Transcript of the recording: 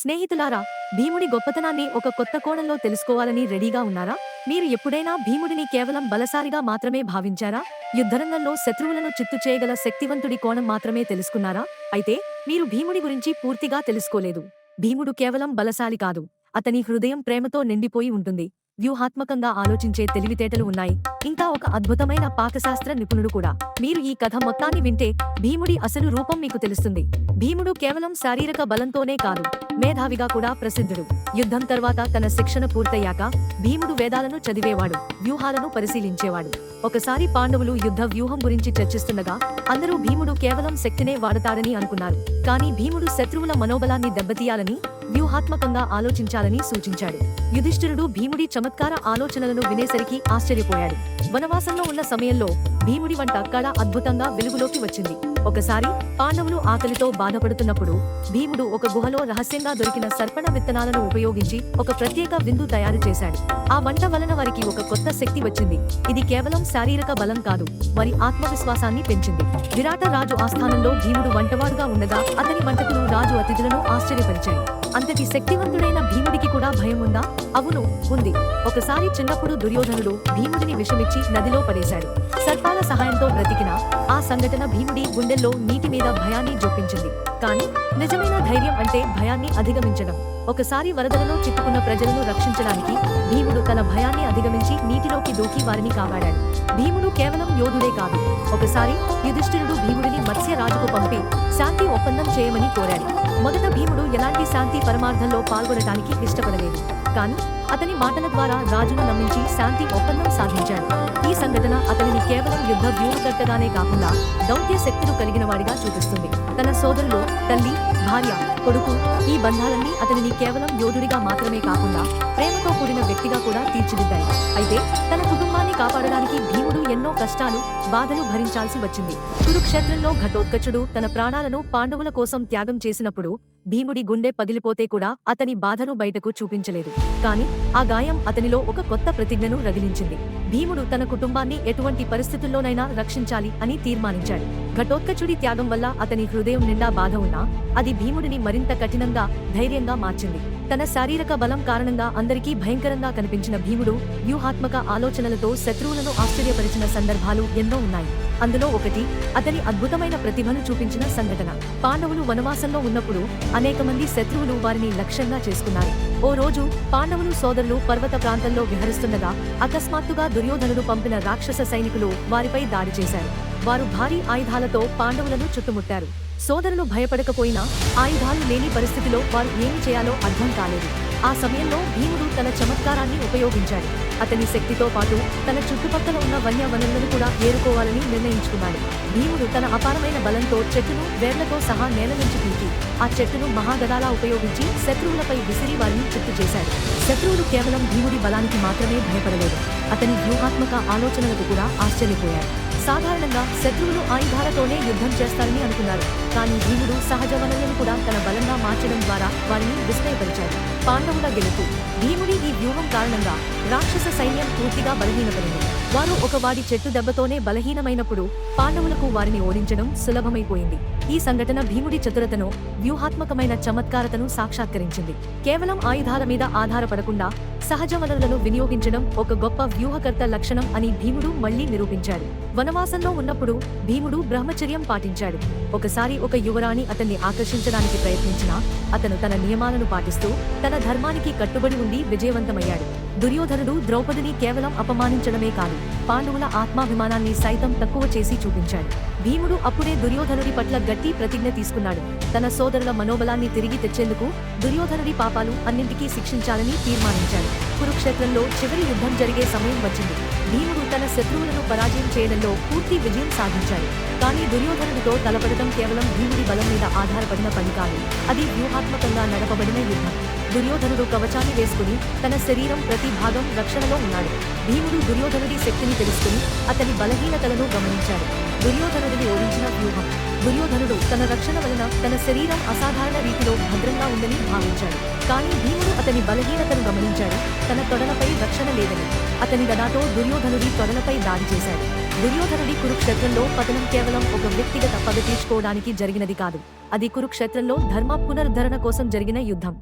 స్నేహితులారా భీముడి గొప్పతనాన్ని ఒక కొత్త కోణంలో తెలుసుకోవాలని రెడీగా ఉన్నారా? మీరు ఎప్పుడైనా భీముడిని కేవలం బలసారిగా మాత్రమే భావించారా? యుద్ధరంగంలో శత్రువులను చిత్తు చేయగల శక్తివంతుడి కోణం మాత్రమే తెలుసుకున్నారా? అయితే మీరు భీముడి గురించి పూర్తిగా తెలుసుకోలేదు. భీముడు కేవలం బలశాలి కాదు అతని హృదయం ప్రేమతో నిండిపోయి ఉంటుంది. వ్యూహాత్మకంగా ఆలోచించే తెలివితేటలు ఉన్నాయి. ఇంకా ఒక అద్భుతమైన పాకశాస్త్ర నిపుణుడు కూడా. మీరు ఈ కథ మొత్తాన్ని వింటే భీముడి అసలు రూపం మీకు తెలుస్తుంది. భీముడు కేవలం శారీరక బలంతోనే కాదు మేధావిగా కూడా ప్రసిద్ధుడు. యుద్ధం తర్వాత తన శిక్షణ పూర్తయ్యాక భీముడు వేదాలను చదివేవాడు వ్యూహాలను పరిశీలించేవాడు. ఒకసారి పాండవులు యుద్ధ వ్యూహం గురించి చర్చిస్తుండగా అందరూ భీముడు కేవలం శక్తినే వాడతాడని అనుకున్నారు. కానీ భీముడు శత్రువుల మనోబలాన్ని దెబ్బతీయాలని వ్యూహాత్మకంగా ఆలోచించాలని సూచించాడు. యుధిష్ఠిరుడు భీముడి చమత్కార ఆలోచనలను వినేసరికి ఆశ్చర్యపోయాడు. వనవాసంలో ఉన్న సమయంలో భీముడి వంట కళ అద్భుతంగా వెలుగులోకి వచ్చింది. ఒకసారి పాండవులు ఆకలితో బాధపడుతున్నప్పుడు భీముడు ఒక గుహలో రహస్యంగా దొరికిన సర్పణ విత్తనాలను ఉపయోగించి ఒక ప్రత్యేక విందు తయారు చేశాడు. ఆ వంట వలన వారికి ఒక కొత్త శక్తి వచ్చింది. ఇది కేవలం శారీరక బలం కాదు వారి ఆత్మవిశ్వాసాన్ని పెంచింది. విరాట రాజు ఆస్థానంలో భీముడు వంటవాడుగా ఉండగా అతని వంటకులు రాజు అతిథులను ఆశ్చర్యపరిచాయి. అంతటి శక్తివంతుడైన భీముడికి కూడా భయం ఉందా? అవును ఉంది. ఒకసారి చిన్నప్పుడు దుర్యోధనుడు భీముడిని విషమిచ్చి నదిలో పడేశాడు. సర్పాల సహాయంతో బ్రతికిన ఆ సంఘటన భీముడి గుండెల్లో నీటి మీద భయాన్ని జోపించింది. కానీ నిజమైన ధైర్యం అంటే భయాన్ని అధిగమించడం. ఒకసారి వరదలలో చిక్కుకున్న ప్రజలను రక్షించడానికి భీముడు తన భయాన్ని అధిగమించి నీటిలోకి దూకి వారిని కాపాడాడు. భీముడు కేవలం యోధుడే కాదు. ఒకసారి యుధిష్ఠిరుడు భీముడిని మత్స్యరాజుకు పంపి శాంతి ఒప్పందం చేయమని కోరాడు. మొదట భీముడు ఎలాంటి శాంతి పరమార్థంలో పాల్గొనడానికి ఇష్టపడలేదు. కానీ అతని మాటల ద్వారా రాజును నమ్మించి శాంతి ఒప్పందం సాధించాడు. ఈ సంఘటన అతనిని కేవలం యుద్ధ వ్యూహకర్తగానే కాకుండా దౌత్య శక్తులు కలిగిన వాడిగా చూపిస్తుంది. తన సోదరులు తల్లి భార్య కొడుకు ఈ బంధాలన్నీ అతనిని కేవలం యోధుడిగా మాత్రమే కాకుండా ప్రేమతో కూడిన వ్యక్తిగా కూడా తీర్చిదిద్దాయి. అయితే తన కుటుంబాన్ని కాపాడడానికి భీముడు ఎన్నో కష్టాలు బాధలు భరించాల్సి వచ్చింది. కురుక్షేత్రంలో ఘటోత్కచుడు తన ప్రాణాలను పాండవుల కోసం త్యాగం చేసినప్పుడు భీముడి గుండె పగిలిపోతే కూడా అతని బాధను బయటకు చూపించలేదు. కాని ఆ గాయం అతనిలో ఒక కొత్త ప్రతిజ్ఞను రగిలించింది. భీముడు తన కుటుంబాన్ని ఎటువంటి పరిస్థితుల్లోనైనా రక్షించాలి అని తీర్మానించాడు. ఘటోత్కచుడి త్యాగం వల్ల అతని హృదయం నిండా బాధ ఉన్నా అది భీముడిని మరింత కఠినంగా ధైర్యంగా మార్చింది. తన శారీరక బలం కారణంగా అందరికీ భయంకరంగా కనిపించిన భీముడు వ్యూహాత్మక ఆలోచనలతో శత్రువులను ఆశ్చర్యపరిచిన సందర్భాలు ఎన్నో ఉన్నాయి. అందులో ఒకటి అతని అద్భుతమైన ప్రతిభను చూపించిన సంఘటన. పాండవులు వనవాసంలో ఉన్నప్పుడు అనేక మంది శత్రువులు వారిని లక్ష్యంగా చేసుకున్నారు. ఓ రోజు పాండవులు సోదరులు పర్వత ప్రాంతంలో విహరిస్తుండగా అకస్మాత్తుగా దుర్యోధనుడు పంపిన రాక్షస సైనికులు వారిపై దాడి చేశారు. వారు భారీ ఆయుధాలతో పాండవులను చుట్టుముట్టారు. సోదరులు భయపడకపోయినా ఆయుధాలు లేని పరిస్థితిలో వారు ఏమి చేయాలో అర్థం కాలేదు. ఆ సమయంలో భీముడు తన చమత్కారాన్ని ఉపయోగించాడు. అతని శక్తితో పాటు తన చుట్టుపక్కల ఉన్న వన్యవనులను కూడా ఏరుకోవాలని నిర్ణయించుకున్నాడు. భీముడు తన అపారమైన బలంతో చెట్టును వేర్లతో సహా నేల నుంచి పీకి ఆ చెట్టును మహాగదాలా ఉపయోగించి శత్రువులపై విసిరి వారిని చిత్తు చేశాడు. శత్రువులు కేవలం భీముడి బలానికి మాత్రమే భయపడలేదు. అతని వ్యూహాత్మక ఆలోచనలకు కూడా ఆశ్చర్యపోయారు. సాధారణంగా శత్రువులు ఆయుధాలతోనే యుద్ధం చేస్తారని అనుకున్నారు. కానీ భీముడు సహజ వనరులను కూడా తన బలంగా మార్చడం ద్వారా వారిని విస్మయపరిచాడు. పాండవుల గెలుపు. భీముడి ఈ వ్యూహం కారణంగా రాక్షస సైన్యం పూర్తిగా బలహీనపడింది. వారు ఒక వాడి చెట్టు దెబ్బతోనే బలహీనమైనప్పుడు పాండవులకు వారిని ఓడించడం సులభమైపోయింది. ఈ సంఘటన భీముడి చతురతను వ్యూహాత్మకమైన చమత్కారతను సాక్షాత్కరించింది. కేవలం ఆయుధాల మీద ఆధారపడకుండా సహజ వనరులను వినియోగించడం ఒక గొప్ప వ్యూహకర్త లక్షణం అని భీముడు మళ్ళీ నిరూపించాడు. వనవాసంలో ఉన్నప్పుడు భీముడు బ్రహ్మచర్యం పాటించాడు. ఒకసారి ఒక యువరాణి అతన్ని ఆకర్షించడానికి ప్రయత్నించినా అతను తన నియమాలను పాటిస్తూ తన ధర్మానికి కట్టుబడి ఉండి విజయవంతమయ్యాడు. దుర్యోధనుడు ద్రౌపదిని కేవలం అపమానించడమే కాదు పాండవుల ఆత్మాభిమానాన్ని సైతం తక్కువ చేసి చూపించాడు. భీముడు అప్పుడే దుర్యోధనుడి పట్ల గట్టి ప్రతిజ్ఞ తీసుకున్నాడు. తన సోదరుల మనోబలాన్ని తిరిగి తెచ్చేందుకు దుర్యోధనుడి పాపాలు అన్నింటికీ శిక్షించాలని తీర్మానించాడు. కురుక్షేత్రంలో చివరి యుద్ధం జరిగే సమయం వచ్చింది. భీముడు తన శత్రువులను పరాజయం చేయడంలో పూర్తి విజయం సాధించాడు. కానీ దుర్యోధనుడితో తలపడటం కేవలం భీముడి బలం మీద ఆధారపడిన పని కాదు. అది వ్యూహాత్మకంగా నడపబడిన యుద్ధం. దుర్యోధనుడు కవచాన్ని వేసుకుని తన శరీరం ప్రతి భాగం రక్షణలో ఉన్నాడు. భీముడు దుర్యోధనుడి శక్తిని తెలుసుకుని అతని బలహీనతలను గమనించాడు. దుర్యోధనుడిని ఓడించిన వ్యూహం. దుర్యోధనుడు తన రక్షణ వలన తన శరీరం అసాధారణ రీతిలో భద్రంగా ఉందని భావించాడు. కానీ భీముడు అతని బలహీనతను గమనించాడు. తన తొడలపై రక్షణ లేదని. అతని గదాతో దుర్యోధనుడి తొడలపై దాడి చేశాడు. దుర్యోధనుడి కురుక్షేత్రంలో పతనం కేవలం ఒక వ్యక్తిగత పగ తీర్చుకోవడానికి జరిగినది కాదు. అది కురుక్షేత్రంలో ధర్మ పునరుద్ధరణ కోసం జరిగిన యుద్ధం.